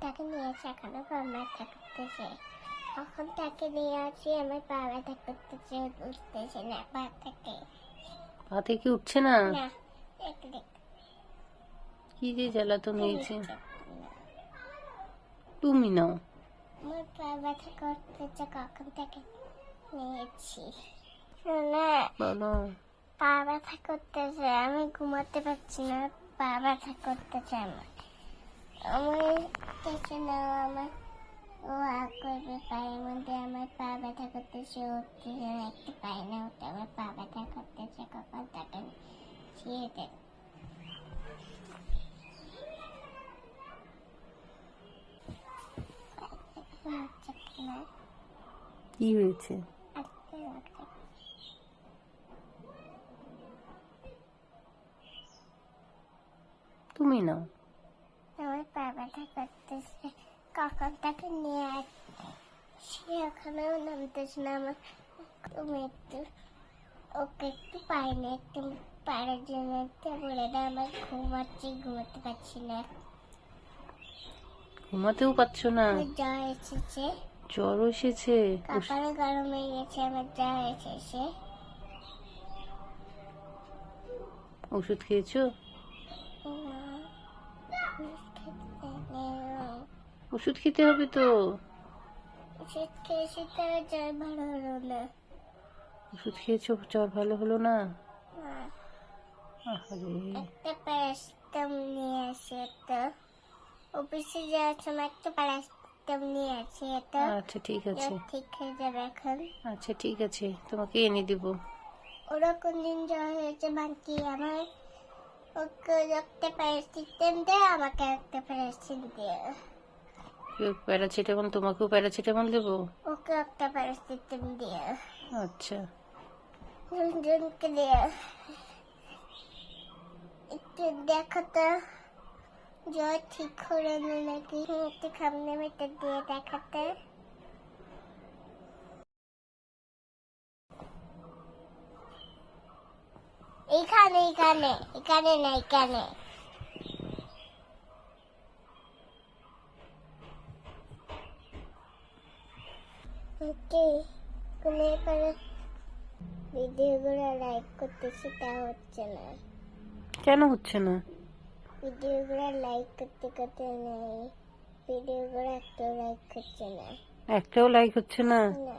তাকে নিয়েছে এখনও পা ব্যথা করতেছে। কখন তাকে নিয়ে আসি আমার পা ব্যথা করতেছে উঠতেছে না পা থেকে। পা থেকে উঠছে না? কি যে জ্বালাতন হয়েছে তুমি নাও। আমার পা ব্যথা করতেছে কখন থেকে নিয়েছি শোনা বলো। পা ব্যথা করতেছে আমি ঘুমাতে পারছি না পা ব্যথা করতেছে আমার। আমার কিছু না আমার ও আ করবে পায়ের মধ্যে আমার পা ব্যথা করতেছে উঠতে একটু পাই না উঠতে আমার পা ব্যথা করতেছে কখন তাকে ছিঁড়ে দে। হচ্ছে কি হয়েছে? তুমি নাও। ব্যথা করতেছে নিয়ে আসছে। সে ওখানেও নামতেছে না আমার। তুমি একটু ওকে একটু পাইনি একটু পাড়ার জন্য একটু বলে দাও আমার ঘুমাচ্ছি ঘুমাতে পারছি না। ঘুমাতেও পাচ্ছ না? জ্বর এসেছে। জ্বর এসেছে? কপালে গরম হয়ে গেছে আমার জ্বর এসেছে। ওষুধ খেয়েছো? ওষুধ খেতে হবে তো? ওষুধ খেয়েছি তো জ্বর ভালো হলো না। ওষুধ খেয়েছো জ্বর ভালো হলো না? একটা প্যারাসিটাম নিয়ে আসি একটা অফিসে যাওয়ার সময় একটা প্যারাসিটাম নিয়ে আসি এটা আচ্ছা ঠিক আছে। ঠিক হয়ে যাবে এখন। আচ্ছা ঠিক আছে। তোমাকে এনে দিব। ওরা কোন দিন জ্বর হয়েছে বাকি আমার। ওকে একটা প্যারাসিটাম দেয় আমাকে একটা প্যারাসিটাম দিয়ে প্যারাসিটামল তোমাকেও প্যারাসিটামল দেবো? ওকে একটা প্যারাসিটাম দিয়ে। আচ্ছা। দুজনকে দিয়ে একটু দেখো তো। জ্বর ঠিক হলো না নাকি? একটু খামনে মেটে দিয়ে দেখাতে এইখানে এইখানে এখানে না এখানে ওকে কোনো করে ভিডিওগুলো লাইক করতেছি তা হচ্ছে না। কেন হচ্ছে না? ভিডিওগুলো লাইক করতে করতে নেই ভিডিওগুলো একটাও লাইক করছে না। একটাও লাইক হচ্ছে না? না।